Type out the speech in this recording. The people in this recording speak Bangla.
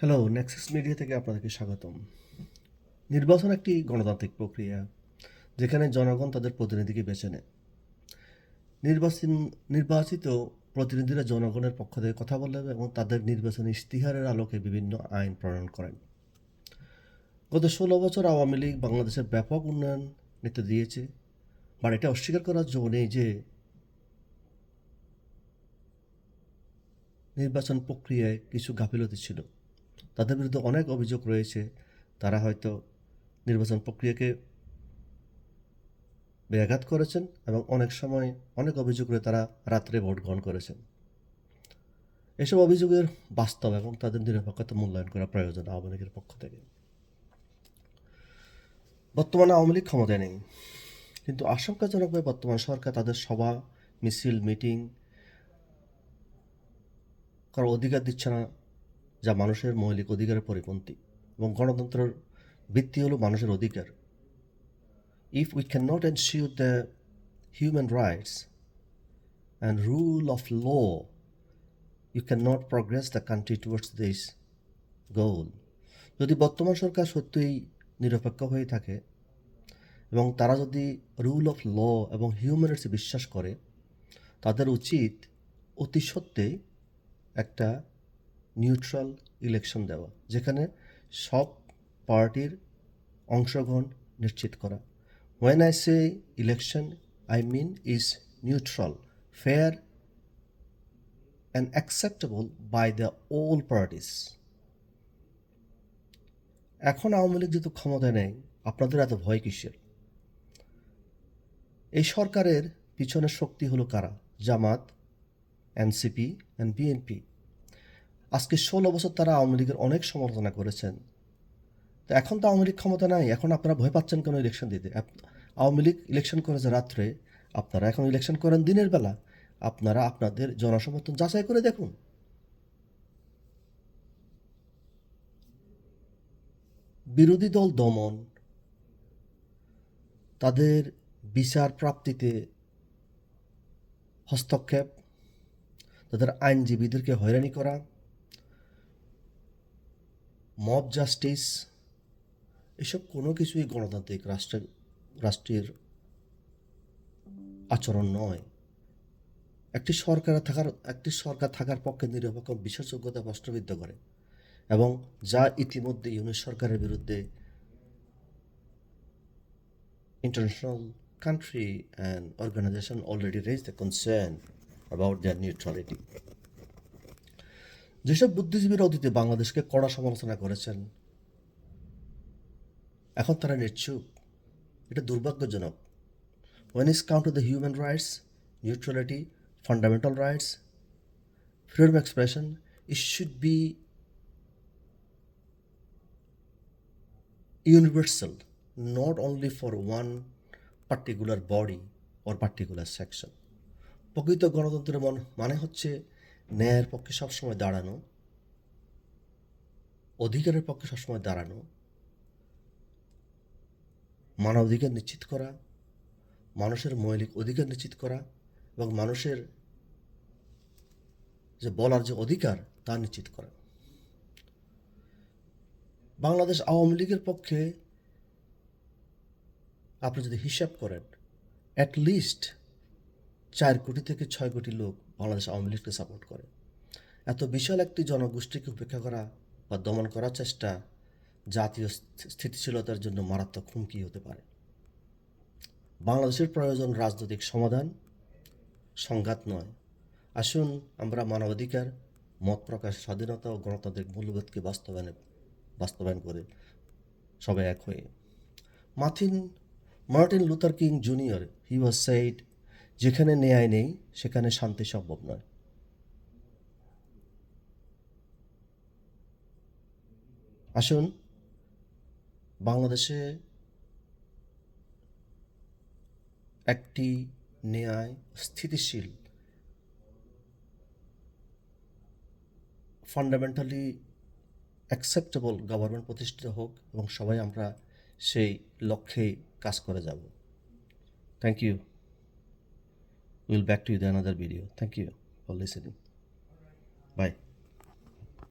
হ্যালো নেক্সাস মিডিয়া থেকে আপনাদেরকে স্বাগতম। নির্বাচন একটি গণতান্ত্রিক প্রক্রিয়া, যেখানে জনগণ তাদের প্রতিনিধিকে বেছে নেয়। নির্বাচন নির্বাচিত প্রতিনিধিরা জনগণের পক্ষ থেকে কথা বলেন এবং তাদের নির্বাচনী ইশতিহারের আলোকে বিভিন্ন আইন প্রণয়ন করেন। গত ষোলো বছর আওয়ামী লীগ বাংলাদেশের ব্যাপক উন্নয়ন নিতে দিয়েছে, বাট এটা অস্বীকার করার জন্য নেই যে নির্বাচন প্রক্রিয়ায় কিছু গাফিলতি ছিল। তাদের বিরুদ্ধে অনেক অভিযোগ রয়েছে। তারা হয়তো নির্বাচন প্রক্রিয়াকে ব্যাঘাত করেছেন এবং অনেক সময় অনেক অভিযোগ করে তারা রাত্রে ভোট গ্রহণ করেছেন। এসব অভিযোগের বাস্তব এবং তাদের নিরপেক্ষতা মূল্যায়ন করা প্রয়োজন আওয়ামী লীগের পক্ষ থেকে। বর্তমানে আওয়ামী লীগ ক্ষমতায় নেই, কিন্তু আশঙ্কাজনকভাবে বর্তমান সরকার তাদের সভা, মিছিল, মিটিং করার অধিকার দিচ্ছে না। যা মানুষের মৌলিক অধিকারের পরিপন্থী এবং গণতন্ত্রের ভিত্তি হলো মানুষের অধিকার। If we can not ensure the human rights and rule of law you can not progress the country towards this goal যদি বর্তমান সরকার সত্যিই নিরপেক্ষ হয়ে থাকে এবং তারা যদি রুল অফ ল এবং হিউম্যান রাইটসে বিশ্বাস করে, তাদের উচিত অতি সত্ত্বেই একটা নিউট্রাল ইলেকশন দেওয়া, যেখানে সব পার্টির অংশগ্রহণ নিশ্চিত করা। When I say election I mean is neutral fair and acceptable by the all parties এখন আওয়ামী লীগ যেহেতু ক্ষমতা নেই, আপনাদের এত ভয় কিসের? এই সরকারের পিছনের শক্তি হলো কারা? জামাত এনসিপি অ্যান্ড বিএনপি আজকে ষোলো বছর তারা আওয়ামী লীগের অনেক সমালোচনা করেছেন। তো এখন তো আওয়ামী লীগ ক্ষমতা নাই, এখন আপনারা ভয় পাচ্ছেন কেন ইলেকশন দিতে? আওয়ামী লীগ ইলেকশন করেছে রাত্রে, আপনারা এখন ইলেকশন করেন দিনের বেলা। আপনারা আপনাদের জনসমর্থন যাচাই করে দেখুন। বিরোধী দল দমন, তাদের বিচার প্রাপ্তিতে হস্তক্ষেপ, তাদের আইনজীবীদেরকে হয়রানি করা মব জাস্টিস এসব কোনো কিছুই গণতান্ত্রিক রাষ্ট্রের রাষ্ট্রের আচরণ নয় একটি সরকার থাকার, একটি সরকার থাকার পক্ষে নিরপেক্ষ বিশ্বাসযোগ্যতা প্রশ্নবিদ্ধ করে এবং যা ইতিমধ্যে ইউনিট সরকারের বিরুদ্ধে international country and organization already raised a concern about their neutrality. যেসব বুদ্ধিজীবীরা অতীতে বাংলাদেশকে কড়া সমালোচনা করেছেন এখন তারা নিচ্ছুক এটা দুর্ভাগ্যজনক when is count to the human rights neutrality fundamental rights freedom expression it should be universal, not only for one particular body or particular section. প্রকৃত গণতন্ত্রের মন মানে হচ্ছে ন্যায়ের পক্ষে সবসময় দাঁড়ানো, অধিকারের পক্ষে সবসময় দাঁড়ানো, মানবাধিকার নিশ্চিত করা, মানুষের মৌলিক অধিকার নিশ্চিত করা এবং মানুষের যে বলার যে অধিকার তা নিশ্চিত করা। বাংলাদেশ আওয়ামী লীগের পক্ষে আপনি যদি হিসাব করেন অ্যাট লিস্ট চার কোটি থেকে ছয় কোটি লোক বাংলাদেশ আওয়ামী লীগকে সাপোর্ট করে। এত বিশাল একটি জনগোষ্ঠীকে উপেক্ষা করা বা দমন করার চেষ্টা জাতীয় স্থিতিশীলতার জন্য মারাত্মক হুমকি হতে পারে। বাংলাদেশের প্রয়োজন রাজনৈতিক সমাধান, সংঘাত নয়। আসুন আমরা মানবাধিকার, মত প্রকাশ, স্বাধীনতা ও গণতান্ত্রিক মূল্যবোধকে বাস্তবায়নে বাস্তবায়ন করে সবাই এক হয়ে। Martin Martin Luther King junior, he was said যেখানে ন্যায় নেই, সেখানে শান্তি সম্ভব নয়। আসুন, বাংলাদেশে একটি ন্যায় স্থিতিশীল ফান্ডামেন্টালি অ্যাকসেপ্টেবল গভর্নমেন্ট প্রতিষ্ঠিত হোক এবং সবাই আমরা সেই লক্ষ্যে কাজ করে যাব। Thank you will back to you the another video thank you for listening bye